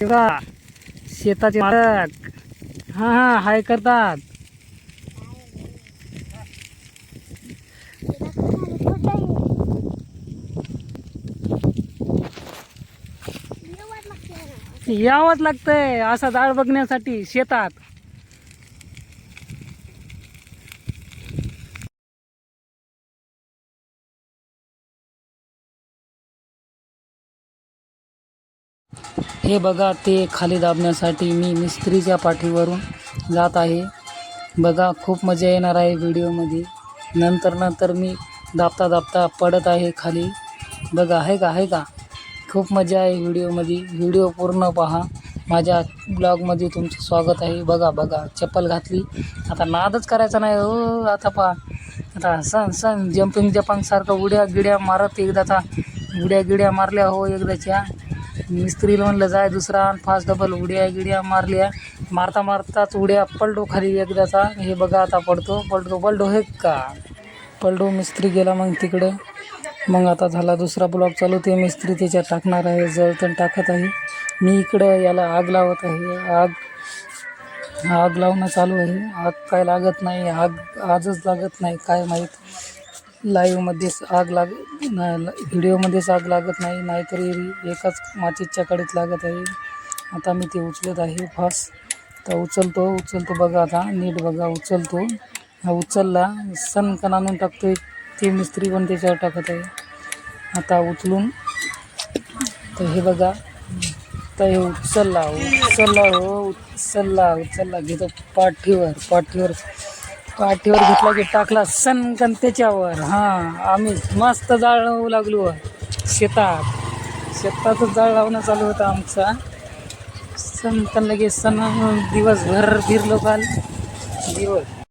तेव्हा शेताचे मालक. हा हा हाय करतात. यावंच लागतंय. असा जाळ बघण्यासाठी शेतात. हे बघा ते खाली दाबण्यासाठी मी मिस्त्रीच्या पाठीवरून जात आहे. बघा खूप मजा येणार आहे व्हिडिओमध्ये. नंतर नंतर मी दाबता दाबता पडत आहे खाली. बघा आहे का आहे का? खूप मजा आहे व्हिडिओमध्ये. व्हिडिओ पूर्ण पहा. माझ्या ब्लॉगमध्ये तुमचं स्वागत आहे. बघा बघा चप्पल घातली. आता नादच करायचा नाही. हो आता पहा. आता सण सण जम्पिंग जपांगसारखं उड्या गिड्या मारत एकदाचा उड्या गिड्या मारल्या हो एकदाच्या. मिस्त्रीला म्हणलं जाय दुसरा आणि फास्ट डबल उड्या गिड्या मारल्या. मारता मारताच उड्या पलटो खाली एकदाचा. हे बघा आता पडतो. पलटो पलटो हे का? पलटो मिस्त्री गेला मग तिकडं. मग आता झाला दुसरा ब्लॉक चालू. ते मिस्त्री त्याच्यात टाकणार आहे जळतण टाकत आहे. मी इकडं याला आग लावत आहे. आग आग लावणं चालू आहे. आग काय लागत नाही. आग आजच लागत नाही काय माहीत. लाईव्हमध्येच आग लाग ना- व्हिडिओमध्येच आग लागत नाही नाहीतरी एकाच माचीच्या कडीत लागत आहे. आता मी ते उचलत आहे फास. तर उचलतो उचलतो बघा आता नीट बघा उचलतो. हा उचलला सनकन आणून टाकतो ते मिस्त्री पण त्याच्यावर टाकत आहे. आता उचलून तर हे बघा तर हे उचलला हो, उचलला हो उचलला उचलला घेतो पाठीवर पाठीवर. पाठीवर घेतला की टाकला सनकन त्याच्यावर हां आम्ही मस्त जाळ लावू लागलो. शेतात. शेतातच जाळ लावणं चालू होतं आमचा. सनकन लगेच सण दिवसभर फिरलो काल. दिवस.